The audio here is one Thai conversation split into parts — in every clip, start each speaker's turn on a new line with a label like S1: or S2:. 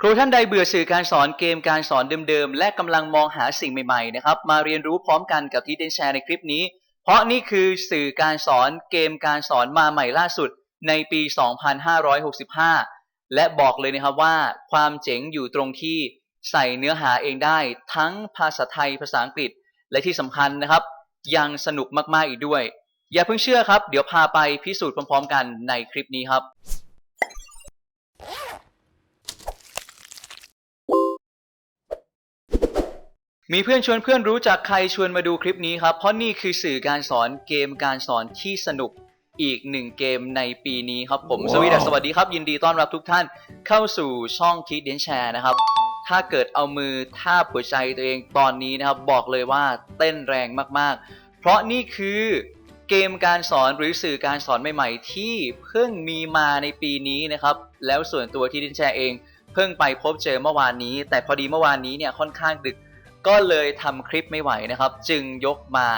S1: ครูท่านใดเบื่อสื่อการสอนเกมการสอนเดิมๆ และกำลังมองหาสิ่งใหม่ๆนะครับมาเรียนรู้พร้อมกันกับที่เดนแชร์ในคลิปนี้ เพราะนี่คือสื่อการสอนเกมการสอนมาใหม่ล่าสุดในปี 2565 และบอกเลยนะครับว่าความเจ๋งอยู่ตรงที่ใส่เนื้อหาเองได้ทั้งภาษาไทยภาษาอังกฤษ และที่สำคัญนะครับ ยังสนุกมากๆอีกด้วย อย่าเพิ่งเชื่อครับ เดี๋ยวพาไปพิสูจน์พร้อมๆ กันในคลิปนี้ครับ มีเพื่อนชวนเพื่อนรู้จักใครชวนมาดูคลิปนี้ครับ เพราะนี่คือสื่อการสอนเกมการสอนที่สนุกอีกหนึ่งเกมในปีนี้ครับผม
S2: ว้าว
S1: สวีดัสสวัสดีครับ ยินดีต้อนรับทุกท่านเข้าสู่ช่องคิดเดนแชร์นะครับ ถ้าเกิดเอามือทาบหัวใจตัวเองตอนนี้นะครับ บอกเลยว่าเต้นแรงมากๆ เพราะนี่คือเกมการสอนหรือสื่อการสอนใหม่ๆ ที่เพิ่งมีมาในปีนี้นะครับ แล้วส่วนตัวที่เดนแชร์เอง เพิ่งไปพบเจอเมื่อวานนี้ แต่พอดีเมื่อวานนี้เนี่ยค่อนข้างดึก ก็เลยทำคลิปไม่ไหวนะครับ จึงยกมา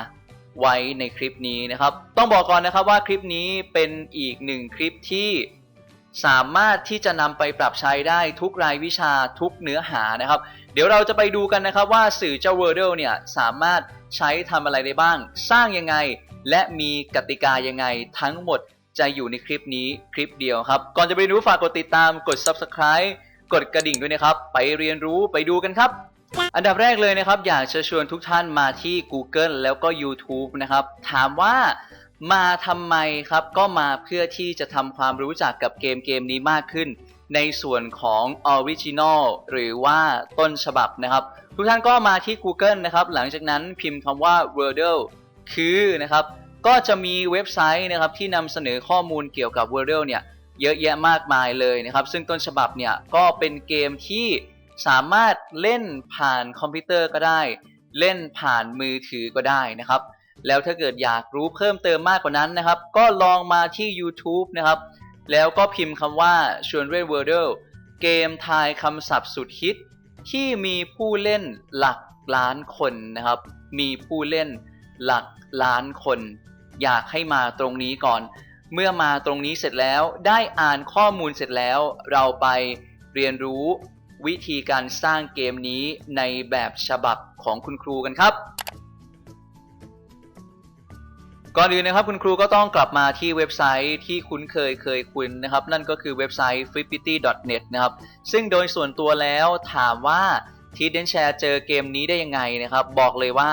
S1: ไว้ในคลิปนี้นะครับ ต้องบอกก่อนนะครับว่าคลิปนี้เป็นอีกหนึ่งคลิปที่สามารถที่จะนำไปปรับใช้ได้ทุกรายวิชาทุกเนื้อหานะครับ เดี๋ยวเราจะไปดูกันนะครับว่าสื่อเจ้า Wordle เนี่ยสามารถใช้ทำอะไรได้บ้าง สร้างยังไง และมีกติกายังไงทั้งหมดจะอยู่ในคลิปนี้คลิปเดียวครับ ก่อนจะไปดูฝากกดติดตามกด Subscribe กดกระดิ่งด้วยนะครับ ไปเรียนรู้ไปดูกันครับ อันดับแรกเลยนะครับ อยากจะชวนทุกท่านมาที่ Google แล้วก็ YouTube นะครับ ถามว่ามาทำไมครับ ก็มาเพื่อที่จะทำความรู้จักกับเกมเกมนี้มากขึ้น ในส่วนของ Original หรือว่าต้นฉบับนะครับ ทุกท่านก็มาที่ Google นะครับ หลังจากนั้นพิมพ์คำว่า Wordle คือนะครับ ก็จะมีเว็บไซต์นะครับที่นำเสนอข้อมูลเกี่ยวกับ Wordle เนี่ยเยอะแยะมากมายเลยนะครับ ซึ่งต้นฉบับเนี่ยก็เป็นเกมที่ สามารถเล่นผ่านคอมพิวเตอร์ก็ได้ เล่นผ่านมือถือก็ได้นะครับ แล้วถ้าเกิดอยากรู้เพิ่มเติมมากกว่านั้นนะครับ ก็ลองมาที่ YouTube นะครับ แล้วก็พิมพ์คำว่าชวนเล่น Wordle เกมทายคำศัพท์สุดฮิต ที่มีผู้เล่นหลักล้านคนนะครับ มีผู้เล่นหลักล้านคน อยากให้มาตรงนี้ก่อน เมื่อมาตรงนี้เสร็จแล้วได้อ่านข้อมูลเสร็จแล้ว เราไปเรียนรู้ วิธีการสร้างเกมนี้ในแบบฉบับของคุณครูกันครับ ก่อนอื่นนะครับคุณครูก็ต้องกลับมาที่เว็บไซต์ที่คุ้นเคยเคยคุ้นนะครับ นั่นก็คือเว็บไซต์ f l i p p i t y n e t นะครับ ซึ่งโดยส่วนตัวแล้วถามว่าทีเดนแชร์เจอเกมนี้ได้ยังไงนะครับ บอกเลยว่า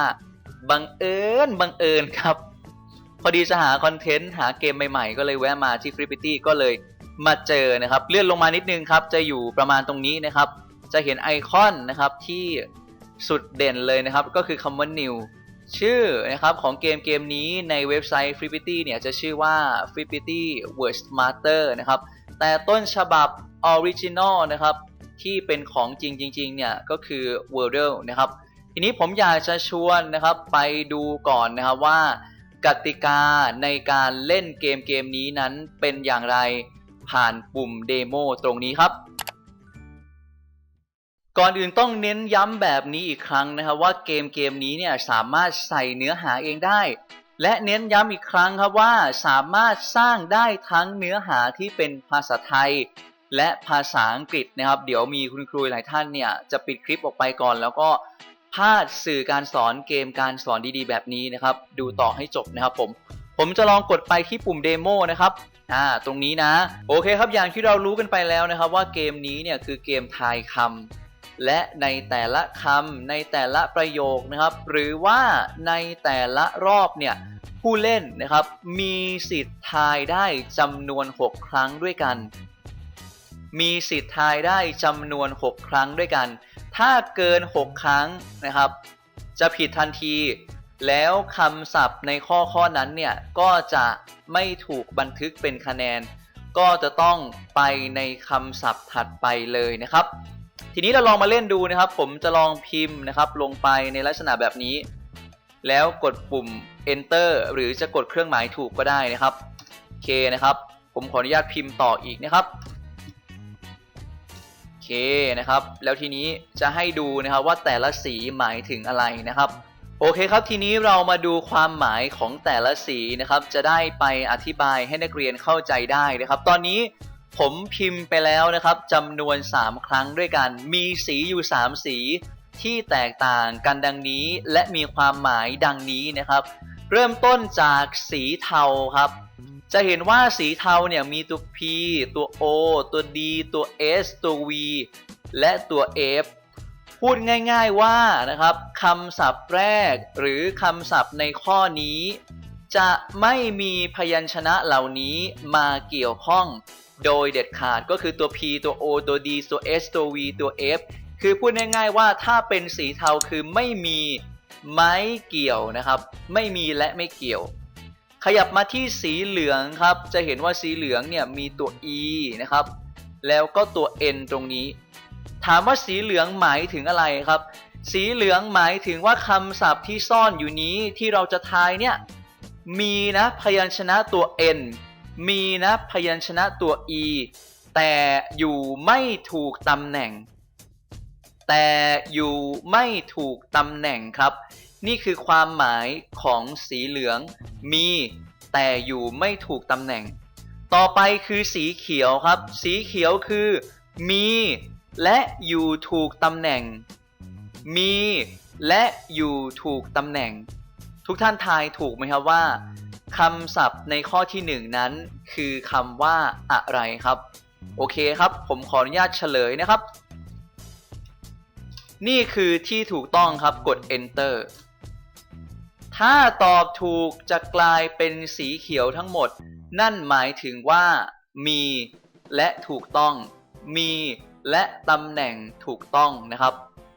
S1: บังเอิญบังเอิญครับ พอดีจะหาคอนเทนต์หาเกมใหม่ๆ ก็เลยแวะมาที่ f l i p p i t y ก็เลย มาเจอนะครับ เลื่อนลงมานิดนึงครับ จะอยู่ประมาณตรงนี้นะครับ จะเห็นไอคอนนะครับที่สุดเด่นเลยนะครับ ก็คือคำว่า new ชื่อนะครับของเกมเกมนี้ในเว็บไซต์ f l i p p i t y เนี่ยจะชื่อว่า f l i p p i t y Word Smarter นะครับ แต่ต้นฉบับ Original นะครับ ที่เป็นของจริงจริงเนี่ย ก็คือ Wordle นะครับ ทีนี้ผมอยากจะชวนนะครับไปดูก่อนนะครับว่ากติกาในการเล่นเกมเกมนี้นั้นเป็นอย่างไร ผ่านปุ่มเดโมตรงนี้ครับ ก่อนอื่นต้องเน้นย้ำแบบนี้อีกครั้งนะครับว่าเกมเกมนี้เนี่ยสามารถใส่เนื้อหาเองได้ และเน้นย้ำอีกครั้งครับว่าสามารถสร้างได้ทั้งเนื้อหาที่เป็นภาษาไทย และภาษาอังกฤษนะครับ เดี๋ยวมีคุณครูหลายท่านเนี่ยจะปิดคลิปออกไปก่อนแล้วก็พลาดสื่อการสอนเกมการสอนดีๆ แบบนี้นะครับ ดูต่อให้จบนะครับผม ผมจะลองกดไปที่ปุ่มเดโมนะครับอ่าตรงนี้นะ โอเคครับอย่างที่เรารู้กันไปแล้วนะครับ ว่าเกมนี้เนี่ยคือเกมทายคำและในแต่ละคำในแต่ละประโยคนะครับ หรือว่าในแต่ละรอบเนี่ยผู้เล่นนะครับ มีสิทธิ์ทายได้จำนวน 6 ครั้งด้วยกัน มีสิทธิ์ทายได้จำนวน 6 ครั้งด้วยกัน ถ้าเกิน 6 ครั้งนะครับ จะผิดทันที แล้วคำศัพท์ในข้อข้อนั้นเนี่ย ก็จะไม่ถูกบันทึกเป็นคะแนน ก็จะต้องไปในคำศัพท์ถัดไปเลยนะครับ ทีนี้เราลองมาเล่นดูนะครับ ผมจะลองพิมพ์นะครับ ลงไปในลักษณะแบบนี้ แล้วกดปุ่ม enter หรือจะกดเครื่องหมายถูกก็ได้นะครับโอเคนะครับ ผมขออนุญาตพิมพ์ต่ออีกนะครับโอเคนะครับ แล้วทีนี้จะให้ดูนะครับว่าแต่ละสีหมายถึงอะไรนะครับ โอเคครับทีนี้เรามาดูความหมายของแต่ละสีนะครับ จะได้ไปอธิบายให้นักเรียนเข้าใจได้นะครับ ตอนนี้ผมพิมพ์ไปแล้วนะครับจำนวน 3 ครั้งด้วยกัน มีสีอยู่ 3 สีที่แตกต่างกันดังนี้ และมีความหมายดังนี้นะครับ เริ่มต้นจากสีเทาครับ จะเห็นว่าสีเทาเนี่ยมีตัว P ตัว O ตัว D ตัว S ตัว V และตัว F พูดง่ายๆว่านะครับคำศัพท์แรกหรือคำศัพท์ในข้อนี้ จะไม่มีพยัญชนะเหล่านี้มาเกี่ยวข้องโดยเด็ดขาดก็คือตัว P ตัว O ตัว D ตัว S ตัว V ตัว F คือพูดง่ายๆว่าถ้าเป็นสีเทาคือไม่มีไม้เกี่ยวนะครับ ไม่มีและไม่เกี่ยว ขยับมาที่สีเหลืองครับ จะเห็นว่าสีเหลืองเนี่ยมีตัว E นะครับ แล้วก็ตัว N ตรงนี้ ถามว่าสีเหลืองหมายถึงอะไรครับ สีเหลืองหมายถึงว่าคำศัพท์ที่ซ่อนอยู่นี้ที่เราจะทายเนี่ยมีนะพยัญชนะตัว N มีนะพยัญชนะตัว E แต่อยู่ไม่ถูกตำแหน่ง แต่อยู่ไม่ถูกตำแหน่งครับ นี่คือความหมายของสีเหลือง มี แต่อยู่ไม่ถูกตำแหน่ง ต่อไปคือสีเขียวครับ สีเขียวคือ มี และอยู่ถูกตำแหน่ง มี และอยู่ถูกตำแหน่ง ทุกท่านทายถูกไหมครับว่าคำศัพท์ในข้อที่หนึ่งนั้น คือคำว่าอะไรครับ โอเคครับ ผมขออนุญาตเฉลยนะครับ นี่คือที่ถูกต้องครับกด enter ถ้าตอบถูกจะกลายเป็นสีเขียวทั้งหมด นั่นหมายถึงว่า มี และถูกต้อง มี และตำแหน่งถูกต้องนะครับ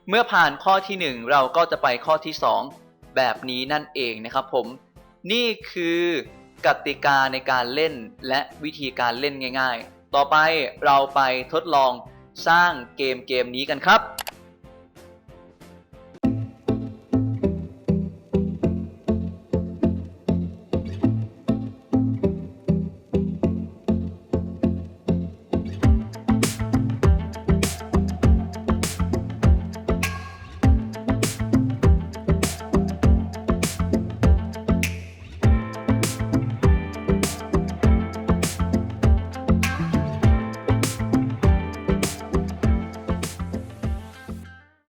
S1: เมื่อผ่านข้อที่ 1 เราก็จะไปข้อที่ 2 แบบนี้นั่นเองนะครับผม นี่คือกติกาในการเล่นและวิธีการเล่นง่าย ๆ ต่อไปเราไปทดลองสร้างเกมเกมนี้กันครับ